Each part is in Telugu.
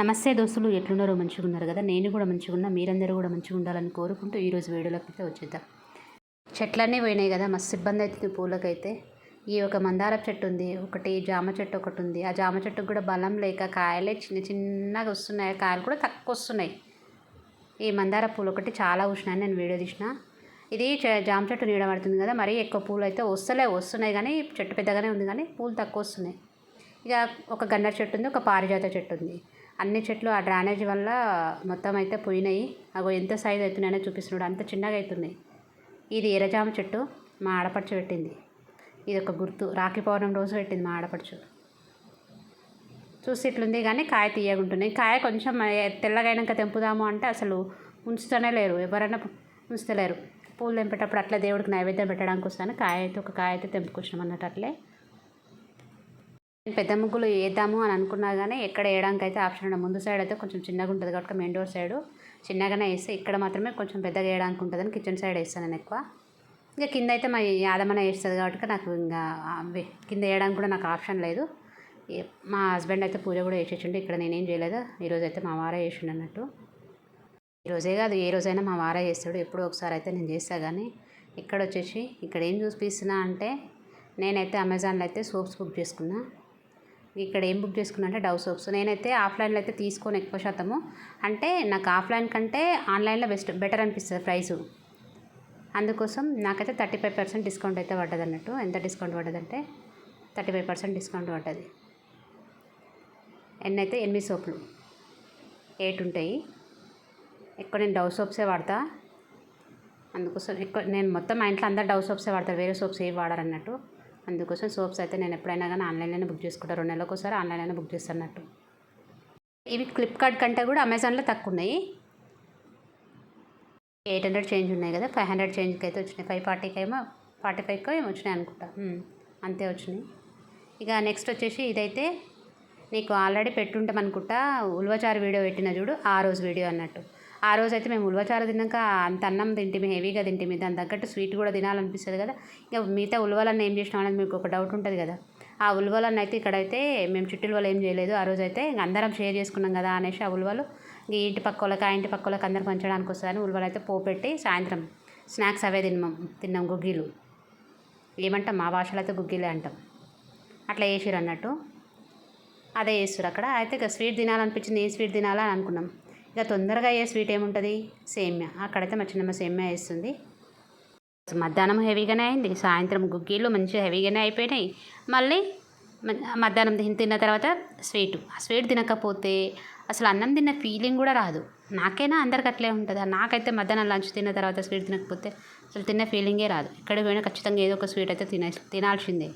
నమస్తే దోస్తులు ఎట్లున్నారో మంచిగా ఉన్నారు కదా? నేను కూడా మంచిగా ఉన్నా మీరందరూ కూడా మంచిగా ఉండాలని కోరుకుంటూ ఈరోజు వీడియోలోకి అయితే వచ్చేద్దాం. చెట్లన్నీ పోయినాయి కదా మస్తు ఇబ్బంది అవుతుంది పూలకైతే. ఈ ఒక మందార చెట్టు ఉంది ఒకటి జామ చెట్టు ఒకటి ఉంది. ఆ జామ చెట్టుకు కూడా బలం లేక కాయలే చిన్న చిన్నగా వస్తున్నాయి. కాయలు కూడా తక్కువ వస్తున్నాయి. ఈ మందార పూలు ఒకటి చాలా పూసినాయి నేను వీడియో తీసిన. ఇది చ- జామ చెట్టు నీడ పడుతుంది కదా మరీ ఎక్కువ పూలు అయితే వస్తలే వస్తున్నాయి కానీ చెట్టు పెద్దగానే ఉంది కానీ పూలు తక్కువ వస్తున్నాయి. ఇక ఒక గన్నర చెట్టు ఉంది ఒక పారిజాత చెట్టు ఉంది. అన్ని చెట్లు ఆ డ్రైనేజ్ వల్ల మొత్తం అయితే పోయినాయి. అగో ఎంత సైజ్ అవుతున్నాయో చూపిస్తున్నాడు. అంత చిన్నగా అవుతున్నాయి ఇది ఎర్రజామ చెట్టు. మా ఆడపడుచు పెట్టింది. ఇది ఒక గుర్తు. రాఖీ పౌర్ణమి రోజు పెట్టింది మా ఆడపడుచు. చూసి ఇట్లుంది కానీ కాయ తీయగా ఉంటున్నాయి కాయ కొంచెం తెల్లగైనాక తెంపుదాము అంటే అసలు ఉంచుతూనే లేరు. ఎవరైనా ఉంచుతలేరు. పూలు తెంపేటప్పుడు అట్లా దేవుడికి నైవేద్యం పెట్టడానికి వస్తాను. కాయ అయితే ఒక కాయ అయితే తెంపుకొచ్చినాం అన్నట్టు అట్లే. పెద్ద ముగ్గులు వేద్దాము అని అనుకున్నా కానీ ఎక్కడ వేయడానికి అయితే ఆప్షన్ ఉండదు. ముందు సైడ్ అయితే కొంచెం చిన్నగా ఉంటుంది కాబట్టి మెయిన్ డోర్ సైడ్ చిన్నగానే వేస్తే ఇక్కడ మాత్రమే కొంచెం పెద్దగా వేయడానికి ఉంటుందని కిచెన్ సైడ్ వేస్తాను నేను ఎక్కువ. ఇంకా కింద అయితే మా యాదమ్మనే వేస్తుంది కాబట్టి నాకు ఇంకా కింద వేయడానికి కూడా నాకు ఆప్షన్ లేదు. మా హస్బెండ్ అయితే పూజ కూడా వేసేసిండు ఇక్కడ నేనేం చేయలేదు. ఈరోజు అయితే మా వారే చేసిండు అన్నట్టు. ఈరోజే కాదు ఏ రోజైనా మా వారే చేస్తాడు. ఎప్పుడో ఒకసారి అయితే నేను చేస్తా కానీ ఇక్కడ వచ్చేసి ఇక్కడ ఏం చూపిస్తున్నా అంటే నేనైతే అమెజాన్లో అయితే సోప్స్ బుక్ చేసుకున్నా. ఇక్కడ ఏం బుక్ చేసుకున్నా అంటే డవ్ సోప్స్ నేనైతే ఆఫ్లైన్లో అయితే తీసుకోను ఎక్కువ శాతము. అంటే నాకు ఆఫ్లైన్ కంటే ఆన్లైన్లో బెస్ట్ బెటర్ అనిపిస్తుంది ప్రైసు. అందుకోసం నాకైతే థర్టీ ఫైవ్ పర్సెంట్ డిస్కౌంట్ అయితే పడ్డది అన్నట్టు. ఎంత డిస్కౌంట్ పడ్డదంటే థర్టీ ఫైవ్ పర్సెంట్ డిస్కౌంట్ పడ్డది ఎన్నైతే ఎనిమిది సోపులు ఎయిట్ ఉంటాయి. ఎక్కువ నేను డవ్ సోప్సే వాడతా. అందుకోసం ఎక్కువ నేను మొత్తం మా ఇంట్లో అందరు డవ్ సోప్సే వాడతారు. వేరే సోప్స్ ఏవి వాడరు అన్నట్టు అందుకోసం సోప్స్ అయితే నేను ఎప్పుడైనా కానీ ఆన్లైన్లోనే బుక్ చేసుకుంటాను రెండు నెలలకు ఒకసారి ఆన్లైన్లోనే బుక్ చేస్తున్నట్టు. ఇవి ఫ్లిప్కార్ట్ కంటే కూడా అమెజాన్లో తక్కువ ఉన్నాయి ఎయిట్ హండ్రెడ్ చేంజ్ ఉన్నాయి కదా. ఫైవ్ హండ్రెడ్ చేంజ్కి అయితే వచ్చినాయి. ఫైవ్ ఫార్టీకి ఏమో ఫార్టీ ఫైవ్కి ఏమో వచ్చినాయి అనుకుంటా. అంతే వచ్చినాయి. ఇక నెక్స్ట్ వచ్చేసి ఇదైతే నీకు ఆల్రెడీ పెట్టుంటాం అనుకుంటా ఉల్వచారు వీడియో పెట్టిన చూడు ఆ రోజు వీడియో అన్నట్టు. ఆ రోజు అయితే మేము ఉలవచారు తిన్నాక అంత అన్నం తింటిమి హెవీగా తింటిమి దాని తగ్గట్టు స్వీట్ కూడా తినాలనిపిస్తుంది కదా. ఇక మిగతా ఉలవలన్న ఏం చేసినాం అనేది మీకు ఒక డౌట్ ఉంటుంది కదా. ఆ ఉల్వలన్నీ అయితే ఇక్కడైతే మేము చుట్టూల వాళ్ళు ఏం చేయలేదు. ఆ రోజు అయితే అందరం షేర్ చేసుకున్నాం కదా అనేసి ఆ ఉలవలు. ఈ ఇంటి పక్క వాళ్ళకి ఆ ఇంటి పక్క వాళ్ళకి అందరికి పంచడానికి వస్తుందని ఉలవలు అయితే పోపెట్టి సాయంత్రం స్నాక్స్ అవే తిన్నాం తిన్నాం గుగ్గీలు. ఏమంటాం? మా భాషలో అయితే గుగ్గిలే అంటాం. అట్లా వేసిరు అన్నట్టు. అదే చేస్తారు అక్కడ. అయితే ఇక స్వీట్ తినాలనిపించింది ఏ స్వీట్ తినాలా అని అనుకున్నాం. ఇక తొందరగా అయ్యే స్వీట్ ఏముంటుంది? సేమ్యా. అక్కడైతే మా చిన్నమ్మ సేమ్యా వేస్తుంది. మధ్యాహ్నం హెవీగానే అయింది. సాయంత్రం గుగ్గీలు మంచిగా హెవీగానే అయిపోయినాయి. మళ్ళీ మధ్యాహ్నం తిని తిన్న తర్వాత స్వీట్. ఆ స్వీట్ తినకపోతే అసలు అన్నం తిన్న ఫీలింగ్ కూడా రాదు. నాకైనా అందరికి అట్లే ఉంటుంది. నాకైతే మధ్యాహ్నం లంచ్ తిన్న తర్వాత స్వీట్ తినకపోతే అసలు తిన్న ఫీలింగే రాదు. ఎక్కడికి పోయినా ఖచ్చితంగా ఏదో ఒక స్వీట్ అయితే తినే తినాల్సిందే.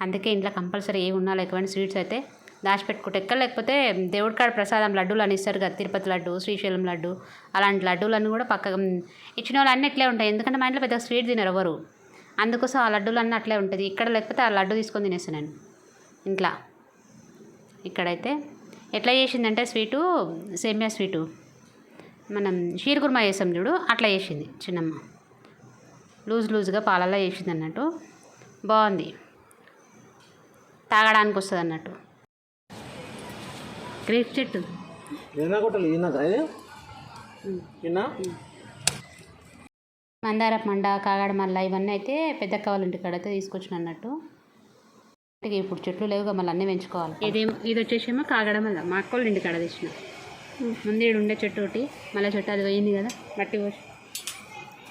అందుకే ఇంట్లో కంపల్సరీ ఏ ఉన్నా లేకపోయినా స్వీట్స్ అయితే దాచిపెట్టుకుంటే ఎక్కడ? లేకపోతే దేవుడి కాడ ప్రసాదం లడ్డూలు అని ఇస్తారు కదా తిరుపతి లడ్డు శ్రీశైలం లడ్డు అలాంటి లడ్డూలన్నీ కూడా పక్కగా ఇచ్చిన వాళ్ళు అన్నీ ఎట్లే ఉంటాయి. ఎందుకంటే మా ఇంట్లో పెద్ద స్వీట్ తినరు ఎవరు. అందుకోసం ఆ లడ్డూలన్నీ అట్లే ఉంటుంది. ఇక్కడ లేకపోతే ఆ లడ్డు తీసుకొని తినేస్తాను నేను ఇంట్లో. ఇక్కడైతే ఎట్లా చేసిందంటే స్వీటు సేమియా స్వీటు. మనం షీర్ కుర్మా చేసాం చూడు అట్లా చేసింది చిన్నమ్మ. లూజ్ లూజ్గా పాలల్లో చేసింది అన్నట్టు. బాగుంది. తాగడానికి వస్తుంది అన్నట్టు గ్రేప్ చెట్టు. ఏనా కొట్టాలి? మందార మండ కాగడ మల్ల ఇవన్నీ అయితే పెద్ద కావాలి ఇంటికాడ అయితే తీసుకొచ్చిన అన్నట్టు. ఇంటికి ఇప్పుడు చెట్లు లేవుగా మళ్ళీ అన్నీ పెంచుకోవాలి. ఇది ఇది వచ్చేసేమో కాగడ మల్ల. మా అక్కోళ్ళ ఇంటికాడ తెచ్చిన. ముందు ఈడు ఉండే చెట్టు ఒకటి. మళ్ళీ చెట్టు అది పోయింది కదా మట్టి పోసి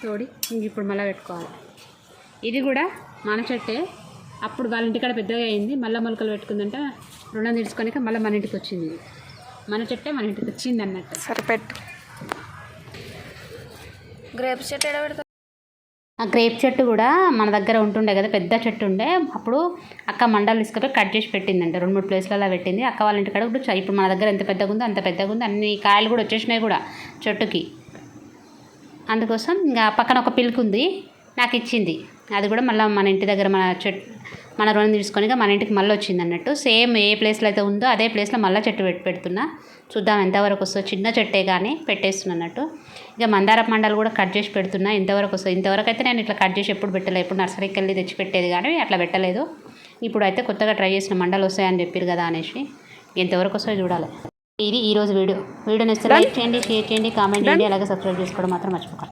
తోడి ఇంక ఇప్పుడు మళ్ళీ పెట్టుకోవాలి. ఇది కూడా మన చెట్టే. అప్పుడు వాళ్ళ ఇంటికాడ పెద్దగా అయింది. మళ్ళీ మొలకలు పెట్టుకుందంటే. రుణం తీర్చుకొని మళ్ళీ మన ఇంటికి వచ్చింది. మన చెట్టే మన ఇంటికి వచ్చింది అన్నట్టు. సరిపెట్టు. గ్రేప్స్ చెట్టు ఆ గ్రేప్ చెట్టు కూడా మన దగ్గర ఉంటుండే కదా పెద్ద చెట్టు ఉండే. అప్పుడు అక్క మండలు తీసుకుపోయి కట్ చేసి పెట్టిందంట. రెండు మూడు ప్లేస్లలో పెట్టింది. అక్క వాళ్ళ ఇంటికాడ కూడా ఇప్పుడు మన దగ్గర ఎంత పెద్దగా ఉందో అంత పెద్దగా ఉంది. అన్ని కాయలు కూడా వచ్చేసినాయి కూడా చెట్టుకి. అందుకోసం ఇంకా పక్కన ఒక పిల్క్ ఉంది నాకు ఇచ్చింది అది కూడా మళ్ళీ మన ఇంటి దగ్గర మన చెట్టు మన రుణం తీసుకొని మన ఇంటికి మళ్ళీ వచ్చింది అన్నట్టు. సేమ్ ఏ ప్లేస్లో అయితే ఉందో అదే ప్లేస్లో మళ్ళీ చెట్టు పెట్టి పెడుతున్నా. చూద్దాం ఎంతవరకు వస్తుందో. చిన్న చెట్టే కానీ పెట్టేస్తున్నా అన్నట్టు. ఇక మందార మండలు కూడా కట్ చేసి పెడుతున్నా. ఎంతవరకు వస్తుంది. ఇంతవరకు అయితే నేను ఇట్లా కట్ చేసి ఎప్పుడు పెట్టలేదు ఎప్పుడు నర్సరీకి వెళ్ళి తెచ్చి పెట్టేది కానీ అట్లా పెట్టలేదు. ఇప్పుడు అయితే కొత్తగా ట్రై చేసిన మండలు వస్తాయని చెప్పారు కదా అనేసి ఎంతవరకు వస్తాయో చూడాలి. ఇది ఈరోజు వీడియో. వీడియో నచ్చితే లైక్ చేయండి షేర్ చేయండి కామెంట్ చేయండి. అలాగే సబ్స్క్రైబ్ చేసుకోవడం మాత్రం మర్చిపోకండి.